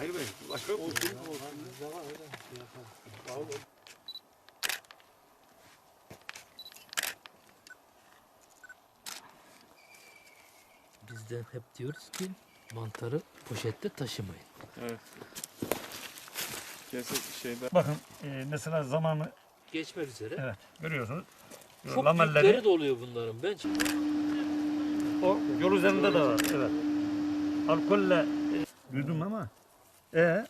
Hayır Bey, başka yok mu? Biz de hep diyoruz ki mantarı poşette taşımayın. Evet. Kesin şeyde Bakın e, mesela zamanı Geçmek üzere. evet görüyorsunuz. Çok Lamelleri büyükleri de oluyor bunların. Ben o yol üzerinde de var. Evet. Alkolle e, duydum ama e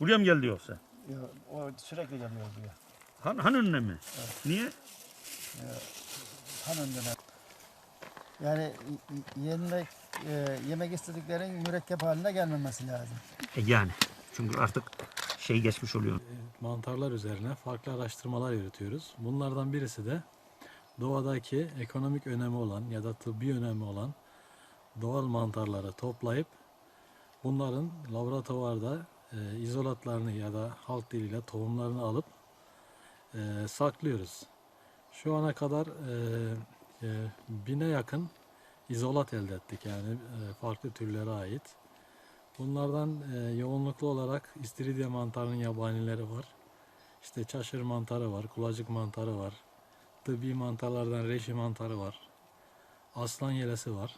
buraya mı geldi yoksa? Ya, o sürekli geliyor buraya. Han, han önüne mi? Niye? Han önden. Yani y- y- yemek, e, yemek istediklerin mürekkep haline gelmemesi lazım. E yani. Çünkü artık şey geçmiş oluyor. mantarlar üzerine farklı araştırmalar yürütüyoruz. Bunlardan birisi de doğadaki ekonomik önemi olan ya da tıbbi önemi olan doğal mantarları toplayıp bunların laboratuvarda e, izolatlarını ya da halk diliyle tohumlarını alıp e, saklıyoruz. Şu ana kadar e, e, bine yakın izolat elde ettik yani e, farklı türlere ait. Bunlardan e, yoğunluklu olarak istiridye mantarının yabanileri var. İşte çaşır mantarı var, kulacık mantarı var. Tıbbi mantarlardan reşi mantarı var. Aslan yelesi var.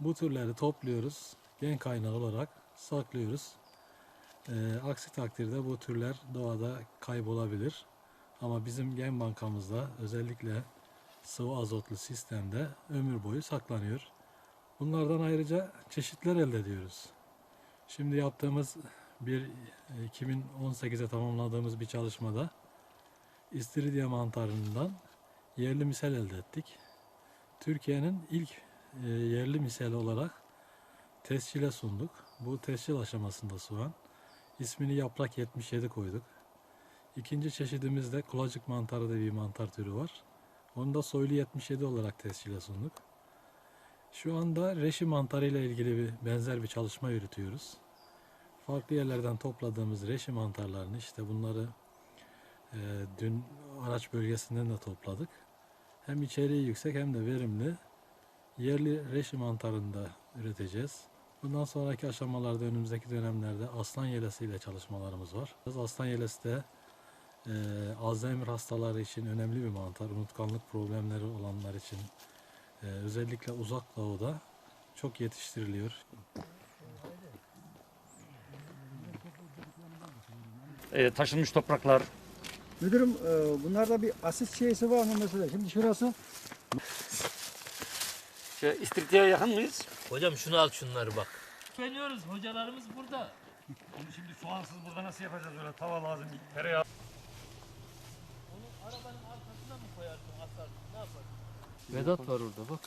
Bu türleri topluyoruz. Gen kaynağı olarak saklıyoruz. E, aksi takdirde bu türler doğada kaybolabilir. Ama bizim gen bankamızda özellikle sıvı azotlu sistemde ömür boyu saklanıyor. Bunlardan ayrıca çeşitler elde ediyoruz. Şimdi yaptığımız bir e, 2018'e tamamladığımız bir çalışmada istiridye mantarından yerli misel elde ettik. Türkiye'nin ilk e, yerli misali olarak tescile sunduk. Bu tescil aşamasında şu an. İsmini yaprak 77 koyduk. İkinci çeşidimiz de kulacık mantarı diye bir mantar türü var. Onu da soylu 77 olarak tescile sunduk. Şu anda reşi mantarı ile ilgili bir benzer bir çalışma yürütüyoruz. Farklı yerlerden topladığımız reşi mantarlarını işte bunları e, dün araç bölgesinden de topladık. Hem içeriği yüksek hem de verimli yerli reşi mantarını da üreteceğiz. Bundan sonraki aşamalarda önümüzdeki dönemlerde aslan yelesi ile çalışmalarımız var. Aslan yelesi de e, Alzheimer hastaları için önemli bir mantar. Unutkanlık problemleri olanlar için ee, özellikle uzak doğuda çok yetiştiriliyor. E, taşınmış topraklar. Müdürüm e, bunlarda bir asit şeysi var mı mesela? Şimdi şurası Şey, İstiridye'ye yakın mıyız? Hocam şunu al şunları bak. Güveniyoruz hocalarımız burada. Onu şimdi soğansız burada nasıl yapacağız öyle tava lazım, tereyağı. Onu arabanın arkasına mı koyarsın asarsın ne yaparsın? Vedat var orada bak.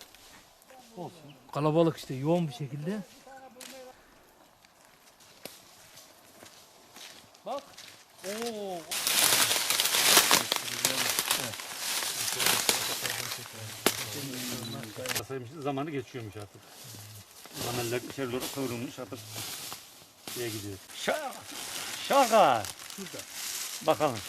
Olsun. Kalabalık işte yoğun bir şekilde. Bak. Oo. Zamanı geçiyormuş artık. Lameller içeri doğru kıvrılmış artık. Şeye gidiyor. Şaka. Şaka. Bakalım.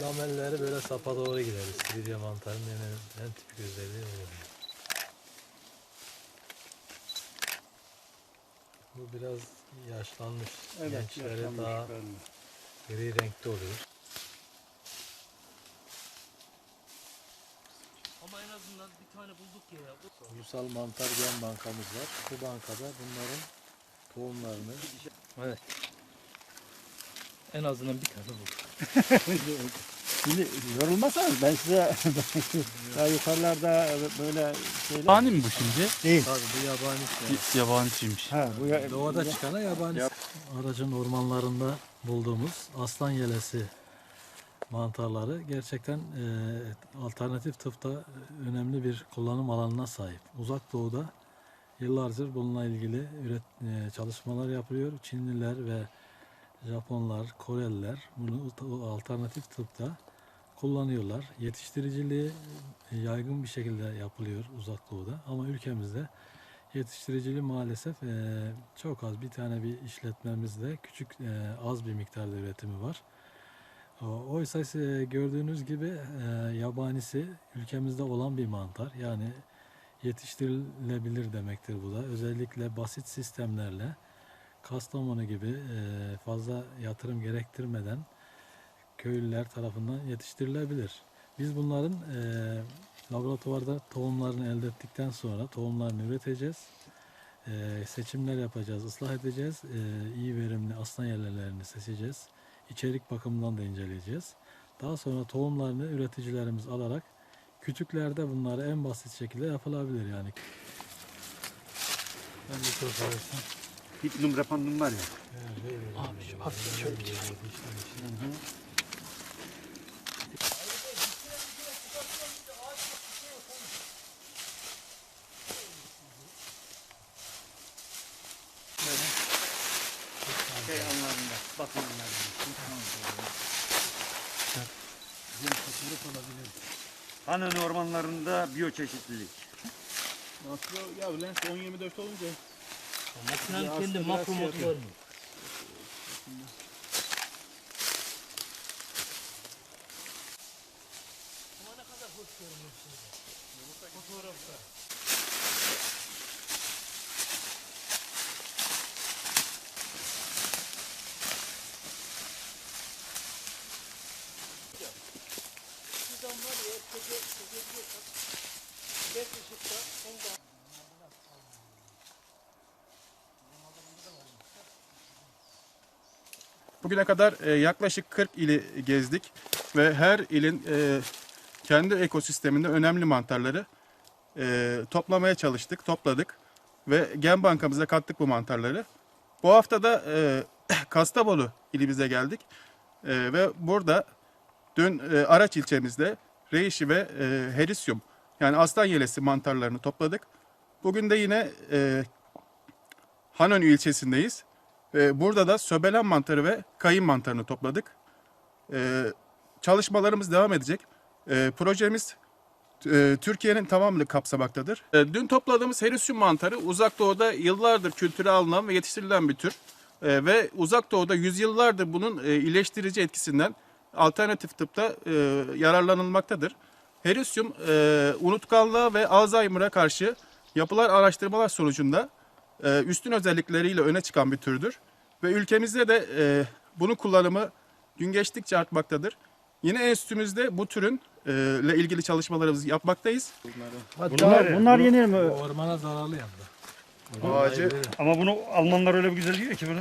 Lamelleri böyle sapa doğru gider. İstiridye mantarının en, en tipik özelliği o. Bu biraz yaşlanmış. Gençleri daha gri renkte oluyor. Ama en azından bir tane bulduk ya. Ulusal Mantar Gen Bankamız var. Bu bankada bunların tohumlarını En azından bir tane bulduk. Şimdi yorulmasanız ben size daha yukarılarda böyle şeyler... Yabani mi bu şimdi? Değil. Tabii bu yabani şey. Yabaniciymiş. Ha, bu ya, Doğada çıkana yabani. Aracın ormanlarında bulduğumuz aslan yelesi mantarları gerçekten e, alternatif tıpta önemli bir kullanım alanına sahip. Uzak doğuda yıllardır bununla ilgili üret, e, çalışmalar yapılıyor. Çinliler ve Japonlar, Koreliler bunu alternatif tıpta kullanıyorlar. Yetiştiriciliği e, yaygın bir şekilde yapılıyor uzak doğuda ama ülkemizde yetiştiriciliği maalesef e, çok az. Bir tane bir işletmemizde küçük e, az bir miktarda üretimi var. Oysa ise gördüğünüz gibi e, yabanisi ülkemizde olan bir mantar. Yani yetiştirilebilir demektir bu da. Özellikle basit sistemlerle Kastamonu gibi e, fazla yatırım gerektirmeden köylüler tarafından yetiştirilebilir. Biz bunların e, laboratuvarda tohumlarını elde ettikten sonra tohumlarını üreteceğiz. E, seçimler yapacağız, ıslah edeceğiz. İyi verimli aslan yerlerini seçeceğiz. İçerik bakımından da inceleyeceğiz. Daha sonra tohumlarını üreticilerimiz alarak kütüklerde bunları en basit şekilde yapılabilir yani. Ben de çok seversin. Hip numara pandın var ya. Abi şu hafif şöyle bir Şey anlarında, batı anlarında. Hanın ormanlarında biyoçeşitlilik. Ya Lens 10-24 olunca Makinenin Ya kendi aslında makro biraz şey motoru var mı? Bugüne kadar e, yaklaşık 40 ili gezdik ve her ilin e, kendi ekosisteminde önemli mantarları e, toplamaya çalıştık, topladık ve gen bankamıza kattık bu mantarları. Bu hafta da Kastamonu ilimize geldik ve burada dün Araç ilçemizde Reishi ve Herisyum yani aslan yelesi mantarlarını topladık. Bugün de yine Hanon ilçesindeyiz. Ee, Burada da söbelen mantarı ve kayın mantarını topladık. Ee, Çalışmalarımız devam edecek. Ee, Projemiz e, Türkiye'nin tamamını kapsamaktadır. Ee, Dün topladığımız herisyum mantarı uzak doğuda yıllardır kültüre alınan ve yetiştirilen bir tür. Ee, Ve uzak doğuda yüzyıllardır bunun e, iyileştirici etkisinden alternatif tıpta e, yararlanılmaktadır. Herisyum e, unutkanlığa ve Alzheimer'a karşı yapılan araştırmalar sonucunda e, üstün özellikleriyle öne çıkan bir türdür. Ve ülkemizde de e, bunun kullanımı gün geçtikçe artmaktadır. Yine enstitümüzde bu türün e, ile ilgili çalışmalarımızı yapmaktayız. Hatta Bunlar- bunlar, yeni mi? Ormana zararlı yandı. Ağacı Ama bunu Almanlar öyle bir güzel diyor ki bunu